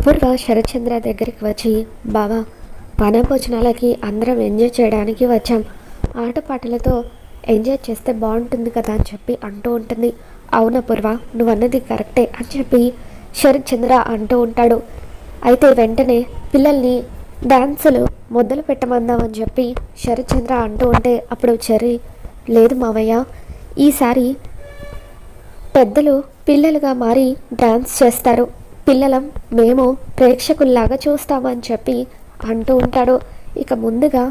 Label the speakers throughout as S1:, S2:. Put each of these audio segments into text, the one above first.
S1: అపూర్వ శరత్చంద్ర దగ్గరికి వచ్చి బావా భోజనాలకి అందరం ఎంజాయ్ చేయడానికి వచ్చాం. ఆటపాటలతో ఎంజాయ్ చేస్తే బాగుంటుంది కదా అని చెప్పి అంటూ ఉంటుంది. అవును అపూర్వ నువ్వు అన్నది కరెక్టే అని చెప్పి శరత్చంద్ర అంటూ ఉంటాడు. అయితే వెంటనే పిల్లల్ని డ్యాన్సులు మొదలు పెట్టమందామని చెప్పి శరత్చంద్ర అంటూ ఉంటే అప్పుడు చెర్రీ లేదు మావయ్య. ఈసారి పెద్దలు పిల్లలుగా మారి డ్యాన్స్ చేస్తారు. పిల్లలం మేము ప్రేక్షకుల్లాగా చూస్తామని చెప్పి అంటూ ఉంటాడు. ఇక ముందుగా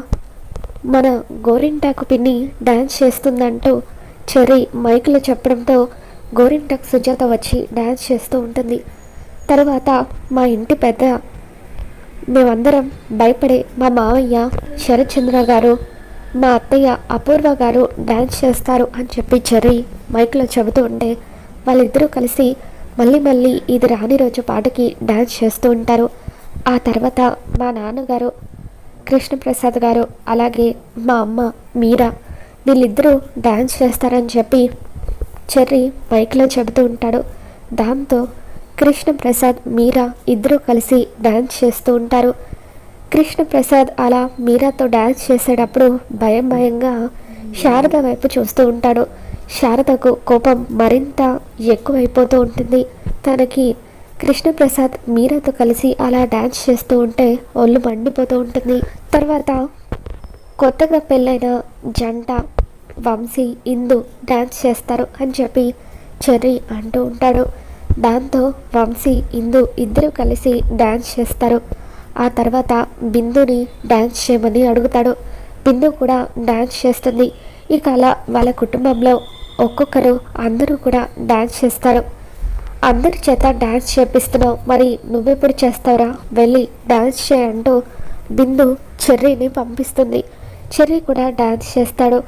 S1: మన గోరింటాకు పిన్ని డ్యాన్స్ చేస్తుందంటూ చెర్రీ మైకులో చెప్పడంతో గోరింటాకు సుజాత వచ్చి డ్యాన్స్ చేస్తూ ఉంటుంది. తర్వాత మా ఇంటి పెద్ద మేమందరం భయపడే మా మావయ్య శరత్చంద్ర గారు మా అత్తయ్య అపూర్వ గారు డ్యాన్స్ చేస్తారు అని చెప్పి చెర్రీ మైక్లో చెబుతూ ఉంటే వాళ్ళిద్దరూ కలిసి మళ్ళీ మళ్ళీ ఇది రాని రోజు పాటకి డ్యాన్స్ చేస్తూ ఉంటారు. ఆ తర్వాత మా నాన్నగారు కృష్ణప్రసాద్ గారు అలాగే మా అమ్మ మీరా వీళ్ళిద్దరూ డ్యాన్స్ చేస్తారని చెప్పి చెర్రీ మైక్లో చెబుతూ ఉంటాడు. దాంతో కృష్ణప్రసాద్ మీరా ఇద్దరూ కలిసి డ్యాన్స్ చేస్తూ ఉంటారు. కృష్ణప్రసాద్ అలా మీరాతో డ్యాన్స్ చేసేటప్పుడు భయం భయంగా శారద వైపు చూస్తూ ఉంటాడు. శారదకు కోపం మరింత ఎక్కువైపోతూ ఉంటుంది. తనకి కృష్ణప్రసాద్ మీరాతో కలిసి అలా డ్యాన్స్ చేస్తూ ఉంటే ఒళ్ళు మండిపోతూ ఉంటుంది. తర్వాత కొత్తగా పెళ్ళైన జంట వంశీ ఇందు డ్యాన్స్ చేస్తారు అని చెప్పి చెర్రీ అంటూ ఉంటాడు. దాంతో వంశీ ఇందు ఇద్దరు కలిసి డ్యాన్స్ చేస్తారు. ఆ తర్వాత బిందుని డ్యాన్స్ చేయమని అడుగుతాడు. బిందు కూడా డ్యాన్స్ చేస్తుంది. ఇక అలా వాళ్ళ కుటుంబంలో ఒక్కొక్కరు అందరూ కూడా డ్యాన్స్ చేస్తారు. అందరి చేత డ్యాన్స్ చేపిస్తున్నావు. మరి నువ్వెప్పుడు చేస్తావురా? వెళ్ళి డ్యాన్స్ చేయంటూ బిందు చెర్రీని పంపిస్తుంది. చెర్రీ కూడా డ్యాన్స్ చేస్తాడు.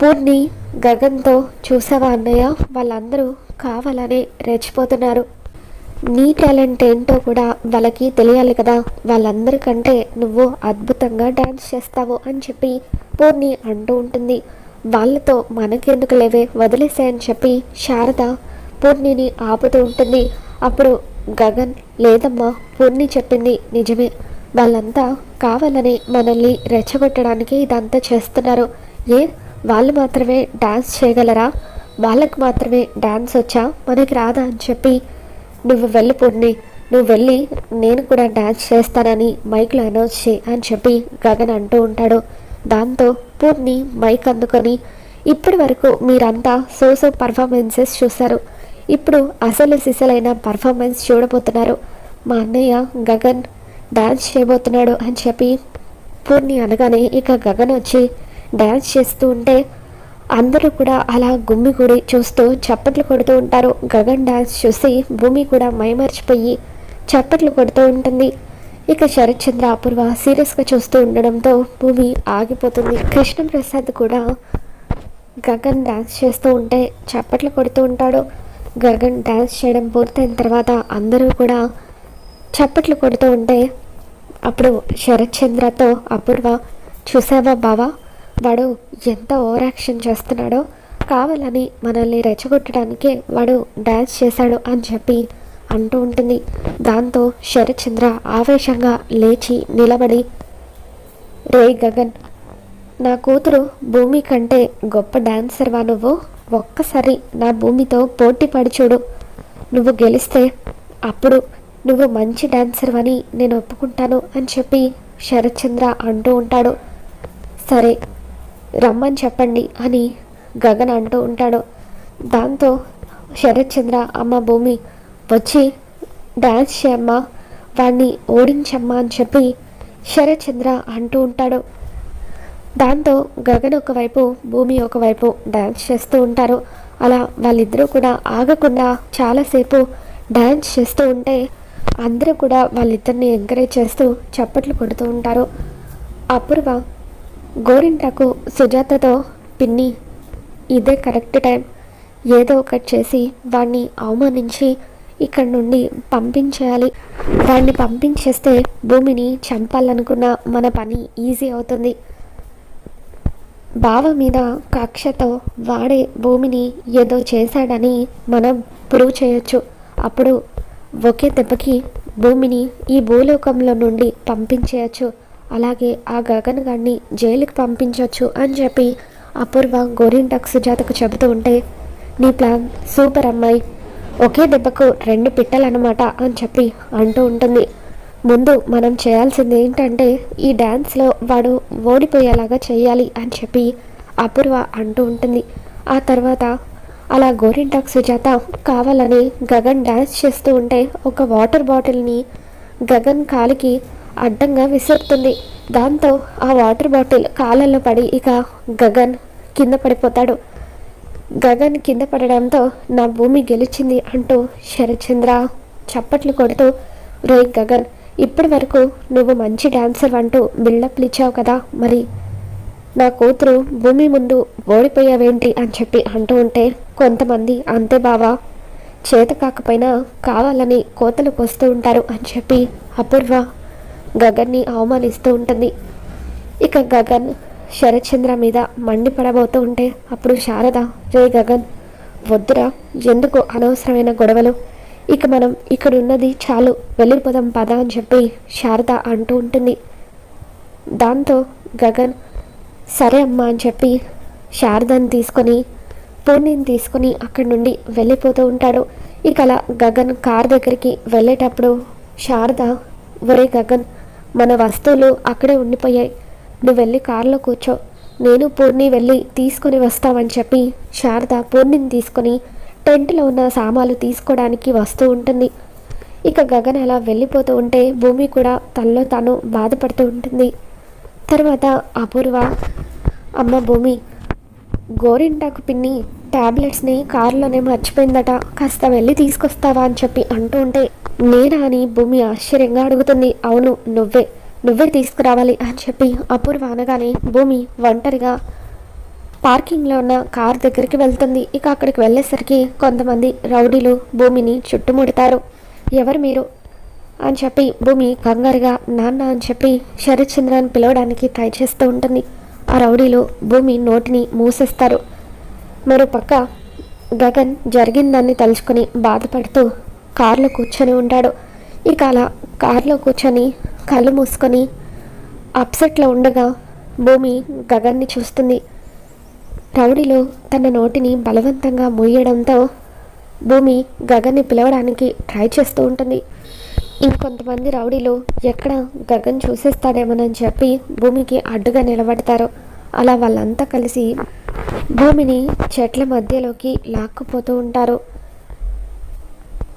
S1: పూర్ణి గగన్తో చూసావా అన్నయ్య? వాళ్ళందరూ కావాలని రెచ్చిపోతున్నారు. నీ టాలెంట్ ఏంటో కూడా వాళ్ళకి తెలియాలి కదా. వాళ్ళందరికంటే నువ్వు అద్భుతంగా డ్యాన్స్ చేస్తావు అని చెప్పి పూర్ణి అంటూ ఉంటుంది. వాళ్ళతో మనకెందుకు లేవే? వదిలేసాయని చెప్పి శారద పూర్ణిని ఆపుతూ ఉంటుంది. అప్పుడు గగన్ లేదమ్మా పూర్ణి చెప్పింది నిజమే. వాళ్ళంతా కావాలని మనల్ని రెచ్చగొట్టడానికి ఇదంతా చేస్తున్నారు. ఏ? వాళ్ళు మాత్రమే డాన్స్ చేయగలరా? వాళ్ళకు మాత్రమే డాన్స్ వచ్చా? మనకి రాదా? అని చెప్పి నువ్వు వెళ్ళి పూర్ణి. నువ్వు వెళ్ళి నేను కూడా డాన్స్ చేస్తానని మైక్లో అనౌన్స్ చేయి అని చెప్పి గగన్ అంటూ ఉంటాడు. దాంతో స్పూన్ని మైక్ అందుకొని ఇప్పటి వరకు మీరంతా సోసో పర్ఫార్మెన్సెస్ చూశారు. ఇప్పుడు అసలు సిసలైన పర్ఫార్మెన్స్ చూడబోతున్నారు. మా అన్నయ్య గగన్ డ్యాన్స్ చేయబోతున్నాడు అని చెప్పి పూర్ణి అనగానే ఇక గగన్ వచ్చి డ్యాన్స్ చేస్తూ ఉంటే అందరూ కూడా అలా గుమ్మిగూడి చూస్తూ చప్పట్లు కొడుతూ ఉంటారు. గగన్ డ్యాన్స్ చూసి భూమి కూడా మైమర్చిపోయి చప్పట్లు కొడుతూ ఉంటుంది. ఇక శరత్చంద్ర అపూర్వ సీరియస్గా చూస్తూ ఉండడంతో భూమి ఆగిపోతుంది. కృష్ణప్రసాద్ కూడా గగన్ డ్యాన్స్ చేస్తూ ఉంటే చప్పట్లు కొడుతూ ఉంటాడు. గగన్ డ్యాన్స్ చేయడం పూర్తయిన తర్వాత అందరూ కూడా చప్పట్లు కొడుతూ ఉంటే అప్పుడు శరత్చంద్రతో అపూర్వ చూసావా బావా వాడు ఎంత ఓవర్ యాక్షన్ చేస్తున్నాడో కావాలని మనల్ని రెచ్చగొట్టడానికే వాడు డ్యాన్స్ చేశాడు అని చెప్పి అంటూ ఉంటుంది. దాంతో శరత్చంద్ర ఆవేశంగా లేచి నిలబడి రే గగన్ నా కూతురు భూమి కంటే గొప్ప డాన్సర్వా నువ్వు? ఒక్కసారి నా భూమితో పోటీ పడి చూడు. నువ్వు గెలిస్తే అప్పుడు నువ్వు మంచి డాన్సర్ అని నేను ఒప్పుకుంటాను అని చెప్పి శరత్చంద్ర అంటూ ఉంటాడు. సరే రమ్మని చెప్పండి అని గగన్ అంటూ ఉంటాడు. దాంతో శరత్చంద్ర అమ్మ భూమి వచ్చి డ్యాన్స్ చేయమ్మా వాడిని ఓడించమ్మా అని చెప్పి శరచంద్ర అంటూ ఉంటాడు. దాంతో గగన్ ఒకవైపు భూమి ఒకవైపు డ్యాన్స్ చేస్తూ ఉంటారు. అలా వాళ్ళిద్దరూ కూడా ఆగకుండా చాలాసేపు డ్యాన్స్ చేస్తూ ఉంటే అందరూ కూడా వాళ్ళిద్దరిని ఎంకరేజ్ చేస్తూ చప్పట్లు కొడుతూ ఉంటారు. అపూర్వ గోరింటకు సుజాతతో పిన్ని ఇదే కరెక్ట్ టైం. ఏదో ఒకటి చేసి వాడిని అవమానించి ఇక్కడ నుండి పంపించేయాలి. దాన్ని పంపించేస్తే భూమిని చంపాలనుకున్న మన పని ఈజీ అవుతుంది. బావ మీద కక్షతో వాడే భూమిని ఏదో చేశాడని మనం ప్రూవ్ చేయొచ్చు. అప్పుడు ఒకే దెబ్బకి భూమిని ఈ భూలోకంలో నుండి పంపించేయచ్చు. అలాగే ఆ గగన్ గారిని జైలుకి పంపించవచ్చు అని చెప్పి అపూర్వ గోరింటాక్ సుజాతకు చెబుతూ ఉంటే నీ ప్లాన్ సూపర్ అమ్మాయి. ఒకే దెబ్బకు రెండు పిట్టలన్నమాట అని చెప్పి అంటూ ఉంటుంది. ముందు మనం చేయాల్సింది ఏంటంటే ఈ డ్యాన్స్లో వాడు ఓడిపోయేలాగా చేయాలి అని చెప్పి అపూర్వ అంటూ ఉంటుంది. ఆ తర్వాత అలా గోరింటాక్ సుజాత కావాలని గగన్ డ్యాన్స్ చేస్తూ ఉంటే ఒక వాటర్ బాటిల్ని గగన్ కాలికి అడ్డంగా విసురుతుంది. దాంతో ఆ వాటర్ బాటిల్ కాలల్లో పడి ఇక గగన్ కింద పడిపోతాడు. గగన్ కింద పడడంతో నా భూమి గెలిచింది అంటూ శరచంద్ర చప్పట్లు కొడుతూ రే గగన్ ఇప్పటి వరకు నువ్వు మంచి డాన్సర్ అంటూ బిల్డప్లు ఇచ్చావు కదా మరి నా కూతురు భూమి ముందు ఓడిపోయావేంటి అని చెప్పి అంటూ ఉంటే కొంతమంది అంతే బావా చేత కాకపోయినా కావాలని కోతలు పోస్తూ ఉంటారు అని చెప్పి అపూర్వ గగన్ని అవమానిస్తూ ఉంటుంది. ఇక గగన్ శరత్చంద్ర మీద మండిపడబోతూ ఉంటే అప్పుడు శారద రే గగన్ వద్దురా ఎందుకు అనవసరమైన గొడవలు? ఇక మనం ఇక్కడ ఉన్నది చాలు వెళ్ళిపోదాం పద అని చెప్పి శారద అంటూ ఉంటుంది. దాంతో గగన్ సరే అమ్మా అని చెప్పి శారదని తీసుకొని పూర్ణిని తీసుకొని అక్కడి నుండి వెళ్ళిపోతూ ఉంటాడు. ఇక అలా గగన్ కార్ దగ్గరికి వెళ్ళేటప్పుడు శారద ఒరే గగన్ మన వస్తువులు అక్కడే ఉండిపోయాయి. నువ్వు వెళ్ళి కారులో కూర్చో. నేను పూర్ణి వెళ్ళి తీసుకొని వస్తామని చెప్పి శారద పూర్ణిని తీసుకొని టెంట్లో ఉన్న సామాలు తీసుకోవడానికి వస్తూ ఉంటుంది. ఇక గగన్ అలా వెళ్ళిపోతూ ఉంటే భూమి కూడా తనలో తాను బాధపడుతూ ఉంటుంది. తర్వాత అపూర్వ అమ్మ భూమి గోరింటాకు పిన్ని ట్యాబ్లెట్స్ని కారులోనే మర్చిపోయిందట. కాస్త వెళ్ళి తీసుకొస్తావా అని చెప్పి అంటూ ఉంటే నేనా అని భూమి ఆశ్చర్యంగా అడుగుతుంది. అవును నువ్వే. నువ్వే తీసుకురావాలి అని చెప్పి అపూర్వ అనగానే భూమి ఒంటరిగా పార్కింగ్లో ఉన్న కార్ దగ్గరికి వెళ్తుంది. ఇక అక్కడికి వెళ్ళేసరికి కొంతమంది రౌడీలు భూమిని చుట్టుముడతారు. ఎవరు మీరు? అని చెప్పి భూమి కంగారుగా నాన్న అని చెప్పి శరత్చంద్రని పిలవడానికి ట్రై చేస్తూ ఉంటుంది. ఆ రౌడీలు భూమి నోటిని మూసేస్తారు. మరో పక్క గగన్ జరిగిందాన్ని తలుచుకొని బాధపడుతూ కారులో కూర్చొని ఉంటాడు. ఇక అలా కారులో కూర్చొని కళ్ళు మూసుకొని అప్సెట్లో ఉండగా భూమి గగన్ని చూస్తుంది. రౌడీలో తన నోటిని బలవంతంగా మూయడంతో భూమి గగన్ని పిలవడానికి ట్రై చేస్తూ ఉంటుంది. ఇంకొంతమంది రౌడీలు ఎక్కడ గగన్ చూసేస్తాడేమోనని చెప్పి భూమికి అడ్డుగా నిలబడతారు. అలా వాళ్ళంతా కలిసి భూమిని చెట్ల మధ్యలోకి లాక్కుపోతూ ఉంటారు.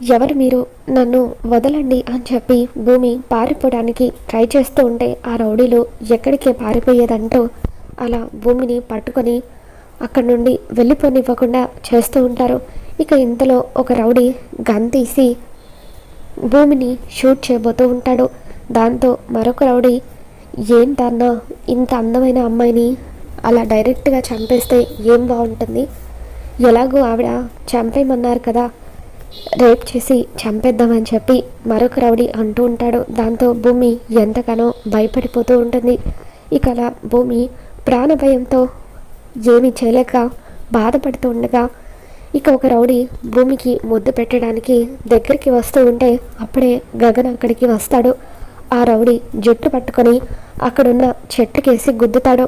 S1: ఎవరు మీరు? నన్ను వదలండి అని చెప్పి భూమి పారిపోవడానికి ట్రై చేస్తూ ఉంటే ఆ రౌడీలు ఎక్కడికే పారిపోయేదంటూ అలా భూమిని పట్టుకొని అక్కడి నుండి వెళ్ళిపోనివ్వకుండా చేస్తూ ఉంటారు. ఇక ఇంతలో ఒక రౌడీ గన్ తీసి భూమిని షూట్ చేయబోతూ ఉంటాడు. దాంతో మరొక రౌడీ ఏంటన్నా ఇంత అందమైన అమ్మాయిని అలా డైరెక్ట్గా చంపేస్తే ఏం బాగుంటుంది ఎలాగో ఆవిడ చంపేయమన్నారు కదా రేప్ చేసి చంపేద్దామని చెప్పి మరొక రౌడీ అంటూ ఉంటాడు. దాంతో భూమి ఎంతగానో భయపడిపోతూ ఉంటుంది. ఇక అలా భూమి ప్రాణ భయంతో ఏమీ చేయలేక బాధపడుతూ ఉండగా ఇక ఒక రౌడీ భూమికి ముద్దు పెట్టడానికి దగ్గరికి వస్తూ ఉంటే అప్పుడే గగన్ అక్కడికి వస్తాడు. ఆ రౌడీ జుట్టు పట్టుకొని అక్కడున్న చెట్టుకేసి గుద్దుతాడు.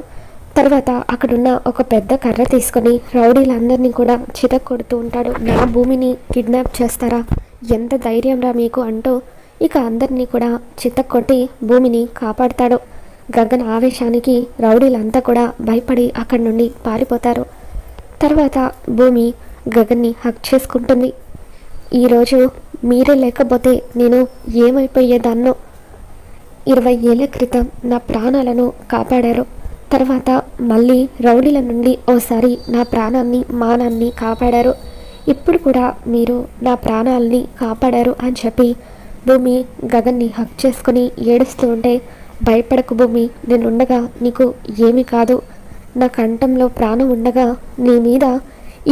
S1: తర్వాత అక్కడున్న ఒక పెద్ద కర్ర తీసుకొని రౌడీలందరినీ కూడా చితక్కొడుతూ ఉంటాడు. నా భూమిని కిడ్నాప్ చేస్తారా? ఎంత ధైర్యం రా మీకు అంటూ ఇక అందరినీ కూడా చితక్కొట్టి భూమిని కాపాడతాడు. గగన్ ఆవేశానికి రౌడీలంతా కూడా భయపడి అక్కడి నుండి పారిపోతారు. తర్వాత భూమి గగన్ని హక్ చేసుకుంటుంది. ఈరోజు మీరే లేకపోతే నేను ఏమైపోయేదాన్నో? ఇరవై ఏళ్ళ క్రితం నా ప్రాణాలను కాపాడారు. తర్వాత మళ్ళీ రౌడీల నుండి ఓసారి నా ప్రాణాన్ని మానాన్ని కాపాడారు. ఇప్పుడు కూడా మీరు నా ప్రాణాలని కాపాడారు అని చెప్పి భూమి గగన్ని హక్ చేసుకుని ఏడుస్తూ ఉంటే భయపడకు భూమి నేను ఉండగా నీకు ఏమీ కాదు. నా కంఠంలో ప్రాణం ఉండగా నీ మీద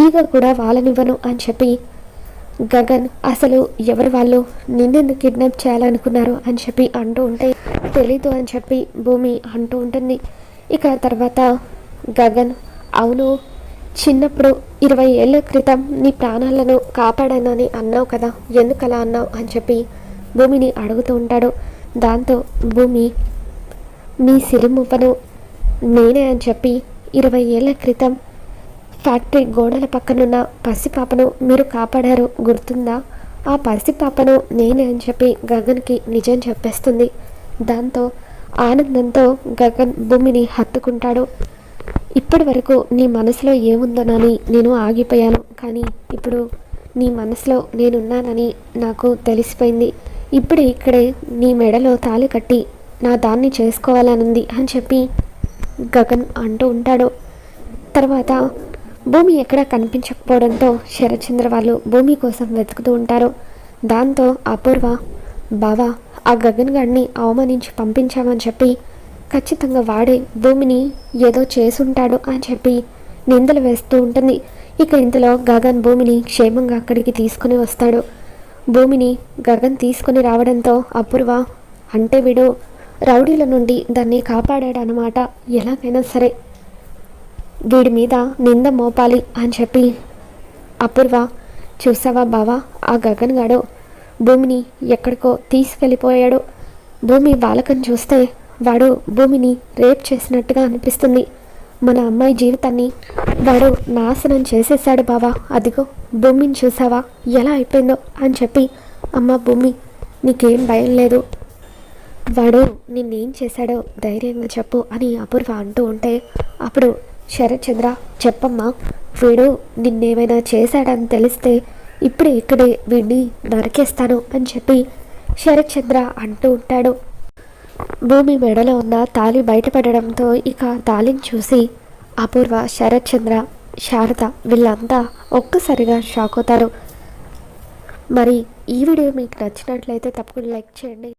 S1: ఈగ కూడా వాలనివ్వను అని చెప్పి గగన్ అసలు ఎవరు వాళ్ళు నిన్నెందుకు కిడ్నాప్ చేయాలనుకున్నారు అని చెప్పి అంటూ ఉంటే తెలీదు అని చెప్పి భూమి అంటూ ఉంటుంది. ఇక తర్వాత గగన్ అవును చిన్నప్పుడు ఇరవై ఏళ్ళ క్రితం నీ ప్రాణాలను కాపాడానని అన్నావు కదా ఎందుకలా అన్నావు అని చెప్పి భూమిని అడుగుతూ ఉంటాడు. దాంతో భూమి మీ సిరిమువ్వను నేనే అని చెప్పి ఇరవై ఏళ్ళ క్రితం ఫ్యాక్టరీ గోడల పక్కనున్న పసిపాపను మీరు కాపాడారు గుర్తుందా? ఆ పసిపాపను నేనే అని చెప్పి గగన్కి నిజం చెప్పేస్తుంది. దాంతో ఆనందంతో గగన్ భూమిని హత్తుకుంటాడు. ఇప్పటి వరకు నీ మనసులో ఏముందోనని నేను ఆగిపోయాను. కానీ ఇప్పుడు నీ మనసులో నేనున్నానని నాకు తెలిసిపోయింది. ఇప్పుడు ఇక్కడే నీ మెడలో తాళి కట్టి నా దాన్ని చేసుకోవాలనుంది అని చెప్పి గగన్ అంటూ ఉంటాడు. తర్వాత భూమి ఎక్కడా కనిపించకపోవడంతో శరత్చంద్ర వాళ్ళు భూమి కోసం వెతుకుతూ ఉంటారు. దాంతో అపూర్వ బావా ఆ గగన్ గాడిని అవమానించి పంపించామని చెప్పి ఖచ్చితంగా వాడే భూమిని ఏదో చేసుంటాడు అని చెప్పి నిందలు వేస్తూ ఉంటుంది. ఇక ఇంతలో గగన్ భూమిని క్షేమంగా అక్కడికి తీసుకుని వస్తాడు. భూమిని గగన్ తీసుకుని రావడంతో అపూర్వ అంటే వీడు రౌడీల నుండి దాన్ని కాపాడాడు అనమాట ఎలాగైనా సరే. వీడి మీద నింద మోపాలి అని చెప్పి అపూర్వ చూసావా బావా ఆ గగన్ గాడు భూమిని ఎక్కడికో తీసుకెళ్ళిపోయాడు. భూమి బాలకం చూస్తే వాడు భూమిని రేప్ చేసినట్టుగా అనిపిస్తుంది. మన అమ్మాయి జీవితాన్ని వాడు నాశనం చేసేసాడు బావా. అదిగో భూమిని చూసావా? ఎలా అయిపోయిందో అని చెప్పి అమ్మ భూమి నీకేం భయం లేదు. వాడు నిన్నేం చేశాడో ధైర్యంగా చెప్పు అని అపూర్వ అంటూ ఉంటే అప్పుడు శరత్ చంద్ర చెప్పమ్మా వీడు నిన్నేమైనా చేశాడని తెలిస్తే ఇప్పుడు ఇక్కడే వీడిని నరికేస్తాను అని చెప్పి శరత్చంద్ర అంటూ ఉంటాడు. భూమి మెడలో ఉన్న తాళి బయటపడడంతో ఇక తాళిని చూసి అపూర్వ శరత్చంద్ర శారద వీళ్ళంతా ఒక్కసారిగా షాక్ అవుతారు. మరి ఈ వీడియో మీకు నచ్చినట్లయితే తప్పకుండా లైక్ చేయండి.